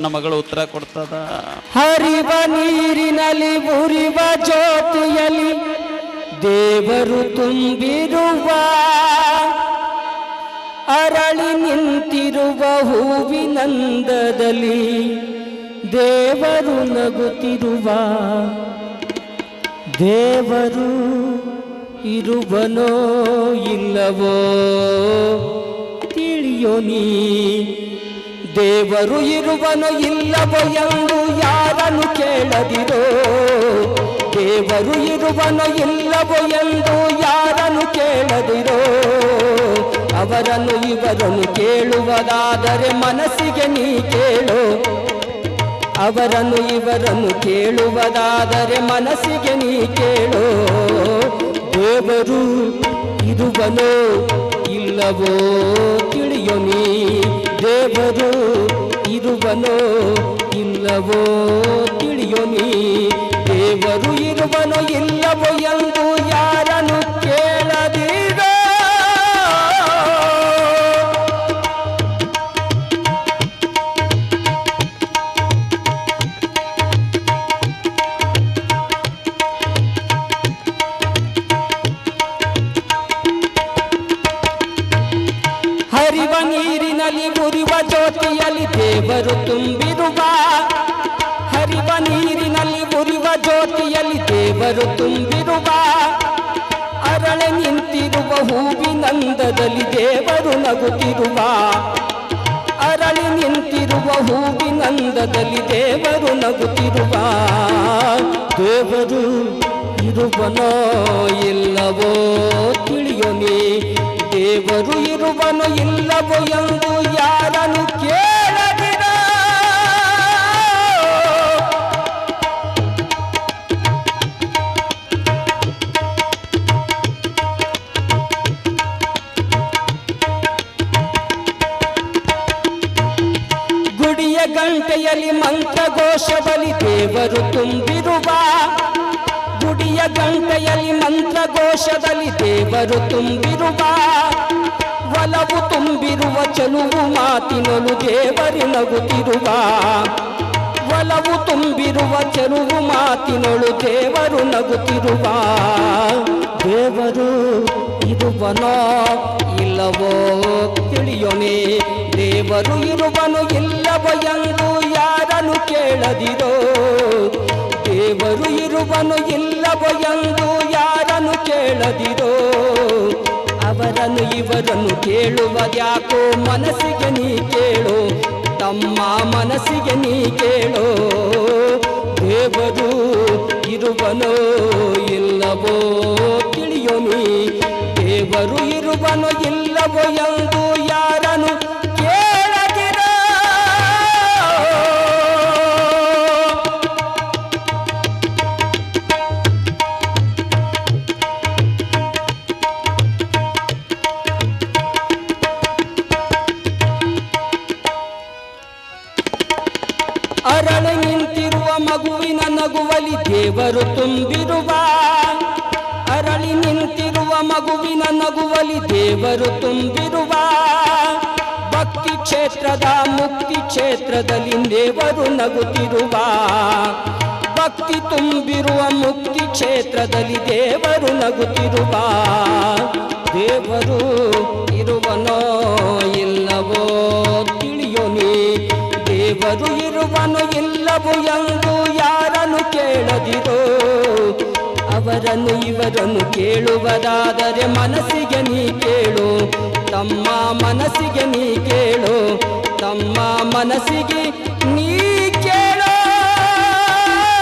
ನನ್ನ ಮಗಳು ಉತ್ತರ ಕೊಡ್ತದ. ಹರಿವ ನೀರಿನಲ್ಲಿ ಉರಿವ ಜ್ಯೋತಿಯಲ್ಲಿ ದೇವರು ತುಂಬಿರುವ ಅರಳಿ ನಿಂತಿರುವ ಹೂವಿನಂದದಲ್ಲಿ ದೇವರು ನಗುತ್ತಿರುವ ದೇವರು ಇರುವನೋ ಇಲ್ಲವೋ ತಿಳಿಯೋ ನೀ ದೇವರು ಇರುವನು ಇಲ್ಲವೋ ಎಂದು ಯಾರನ್ನು ಕೇಳದಿರೋ? ದೇವರು ಇರುವನು ಇಲ್ಲವೋ ಎಂದು ಯಾರನ್ನು ಕೇಳದಿರೋ? ಅವರನ್ನು ಇವರನ್ನು ಕೇಳುವದಾದರೆ ಮನಸ್ಸಿಗೆ ನೀ ಕೇಳು. ಅವರನ್ನು ಇವರನ್ನು ಕೇಳುವದಾದರೆ ಮನಸ್ಸಿಗೆ ನೀ ಕೇಳು. ದೇವರು ಇರುವನೋ ಇಲ್ಲವೋ ತಿಳಿಯೋ? ದೇವರು ಇರುವನೋ ಇಲ್ಲವೋ ತಿಳಿಯೋ ನೀ. ದೇವರು ಇರುವನೋ ಇಲ್ಲವೋ ಜ್ಯೋತಿಯಲ್ಲಿ ದೇವರು ತುಂಬಿರುವ ಹರಿವ ನೀರಿನಲ್ಲಿ ಉರಿವ ಜ್ಯೋತಿಯಲ್ಲಿ ದೇವರು ತುಂಬಿರುವ ಅರಳೆ ನಿಂತಿರುವ ಹೂವಿನಂದದಲ್ಲಿ ದೇವರು ನಗುತ್ತಿರುವ ಅರಳಿ ನಿಂತಿರುವ ಹೂವಿನಂದದಲ್ಲಿ ದೇವರು ನಗುತ್ತಿರುವ ದೇವರು ಇರುವನೋ ಇಲ್ಲವೋ ತಿಳಿಯೋನೇ ದೇವರು ಇರುವನು ಇಲ್ಲವೋ ಎಂದು ಯಾರನ್ನು ಗಂಟೆಯಲ್ಲಿ ಬಲಿ ದೇವರು ತುಂಬಿರುವ ಗುಡಿಯ ಗಂಟೆಯಲ್ಲಿ ಮಂತ್ರಘೋಷದಲ್ಲಿ ದೇವರು ತುಂಬಿರುವ ಒಲವು ತುಂಬಿರುವ ಚಲುವು ಮಾತಿನಲು ದೇವರಿ ನಗುತ್ತಿರುವ ಒಲವು ತುಂಬಿರುವ ಚಲುವು ಮಾತಿನೊಳು ದೇವರು ನಗುತ್ತಿರುವ ದೇವರು ಇರುವನೋ ಇಲ್ಲವೋ ತಿಳಿಯೋನೆ ದೇವರು ಇರುವನು ಇಲ್ಲವೋ ಎಂದು ಕೇಳದಿರೋ ದೇವರು ಇರುವನು ಇಲ್ಲವೋ ಎಂದು ಯಾರನ್ನು ಕೇಳದಿರೋ ಅವರನ್ನು ಇವರನ್ನು ಯಾಕೋ ಮನಸ್ಸಿಗೆ ನೀ ಕೇಳೋ, ತಮ್ಮ ಮನಸ್ಸಿಗೆ ನೀ ಕೇಳೋ, ದೇವರು ಇರುವನೋ ಇಲ್ಲವೋ ತಿಳಿಯೋ ನೀ ದೇವರು ಇರುವನೋ ಇಲ್ಲವೋ ಎಂದು ಅರಳು ನಿಂತಿರುವ ಮಗುವಿನ ನಗುವಲಿ ದೇವರು ತುಂಬಿರುವ. ಅರಳಿ ನಿಂತಿರುವ ಮಗುವಿನ ನಗುವಲಿ ದೇವರು ತುಂಬಿರುವ. ಭಕ್ತಿ ಕ್ಷೇತ್ರದ, ಮುಕ್ತಿ ಕ್ಷೇತ್ರದಲ್ಲಿ ದೇವರು ನಗುತ್ತಿರುವ. ಭಕ್ತಿ ತುಂಬಿರುವ, ಮುಕ್ತಿ ಕ್ಷೇತ್ರದಲ್ಲಿ ದೇವರು ನಗುತ್ತಿರುವ. ದೇವರು ಇರುವನೋ ಇಲ್ಲವೋ? ದೇವರು ಇರುವನು ಇಲ್ಲವು ಎಂದು ಯಾರನ್ನು ಕೇಳದಿರೋ? ಅವರನ್ನು ಇವರನ್ನು ಕೇಳುವುದಾದರೆ ಮನಸ್ಸಿಗೆ ನೀ ಕೇಳು. ತಮ್ಮ ಮನಸ್ಸಿಗೆ ನೀ ಕೇಳು. ತಮ್ಮ ಮನಸ್ಸಿಗೆ